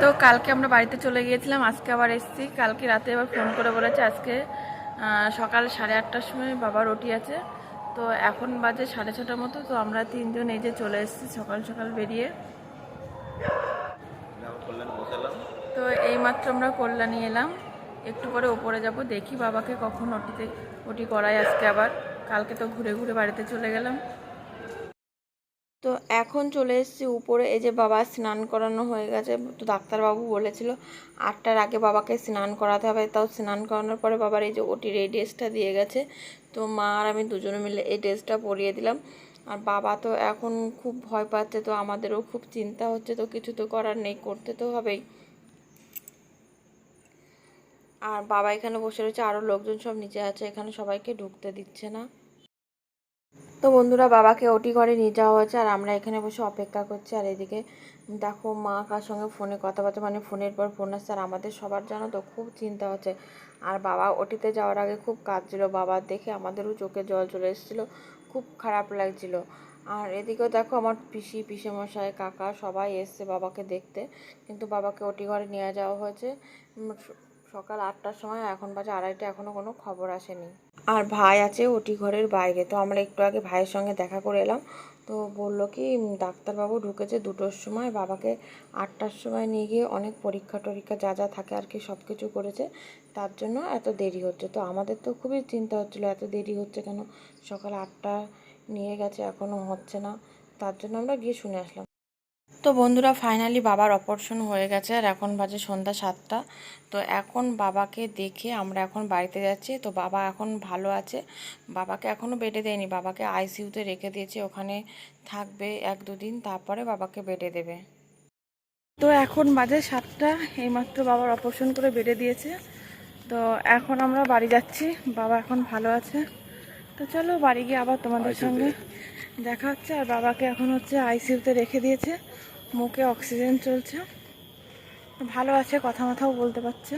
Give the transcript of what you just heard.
তো কালকে আমরা বাড়িতে চলে গিয়েছিলাম, আজকে আবার এসেছি। কালকে রাতে আবার ফোন করে বলেছে আজকে সকাল সাড়ে আটটার সময় বাবার ওটি আছে। তো এখন বাজে সাড়ে ছটার মতো, তো আমরা তিনজন এই যে চলে এসেছি সকাল সকাল বেরিয়ে। তো এইমাত্র আমরা কল্যাণী এলাম। একটু পরে ওপরে যাব, দেখি বাবাকে কখন ওটিতে, ওটি করাই আজকে আবার। কালকে তো ঘুরে ঘুরে বাড়িতে চলে গেলাম। তো এখন চলে এসেছি উপরে, এই যে বাবা স্নান করানো হয়ে গেছে। তো ডাক্তারবাবু বলেছিল, আটটার আগে বাবাকে স্নান করাতে হবে, তাও স্নান করানোর পরে বাবার এই যে ওটির এই ড্রেসটা দিয়ে গেছে। তো মা আর আমি দুজনে মিলে এই ড্রেসটা পরিয়ে দিলাম। আর বাবা তো এখন খুব ভয় পাচ্ছে, তো আমাদেরও খুব চিন্তা হচ্ছে, তো কিছু তো করার নেই, করতে তো হবেই। আর বাবা এখানে বসে রয়েছে, আরও লোকজন সব নিচে আছে, এখানে সবাইকে ঢুকতে দিচ্ছে না। তো বন্ধুরা বাবাকে ওটি ঘরে নিয়ে যাওয়া হয়েছে আর আমরা এখানে বসে অপেক্ষা করছি। আর এদিকে দেখো মা কার সঙ্গে ফোনে কথাবার্তা মানে ফোনের পর ফোন আসছে। আর আমাদের সবার জানো তো খুব চিন্তা হচ্ছে। আর বাবা ওটিতে যাওয়ার আগে খুব কাঁদছিল। বাবা দেখে আমাদেরও চোখে জল চলে এসেছিল, খুব খারাপ লাগছিল। আর এদিকেও দেখো আমার পিসি, পিসেমশাই, কাকা সবাই এসছে বাবাকে দেখতে। কিন্তু বাবাকে ওটি ঘরে নিয়ে যাওয়া হয়েছে। সকাল আটটার সময়, এখন বাজে আড়াইটা এখনও কোনো খবর আসেনি। আর ভাই আছে ওটি ঘরের বাইরে। তো আমরা একটু আগে ভাইয়ের সঙ্গে দেখা করে এলাম। তো বলল কি ডাক্তারবাবু ঢুকেছে দুটোর সময়, বাবাকে আটটার সময় নিয়ে গিয়ে অনেক পরীক্ষা টরীক্ষা যা যা থাকে আর কি সব কিছু করেছে। তার জন্য এত দেরি হচ্ছে। তো আমাদের তো খুবই চিন্তা হচ্ছিল, এত দেরি হচ্ছে কেন? সকাল আটটা নিয়ে গেছে এখনও হচ্ছে না। তার জন্য আমরা গিয়ে শুনে আসলাম। তো বন্ধুরা ফাইনালি বাবার অপারেশন হয়ে গেছে আর এখন বাজে সন্ধ্যা সাতটা। তো এখন বাবাকে দেখে আমরা এখন বাড়িতে যাচ্ছি। তো বাবা এখন ভালো আছে। বাবাকে এখনও বেডে দেয়নি। বাবাকে আইসিইউতে রেখে দিয়েছে। ওখানে থাকবে এক দুদিন তারপরে বাবাকে বেডে দেবে। তো এখন বাজে সাতটা। এইমাত্র বাবার অপারেশন করে বেডে দিয়েছে। তো এখন আমরা বাড়ি যাচ্ছি। বাবা এখন ভালো আছে। তো চলো বাড়ি গিয়ে আবার তোমাদের সঙ্গে দেখা হচ্ছে। আর বাবাকে এখন হচ্ছে আইসিইউতে রেখে দিয়েছে। মুখে অক্সিজেন চলছে। ভালো আছে কথা মাথাও বলতে পারছে।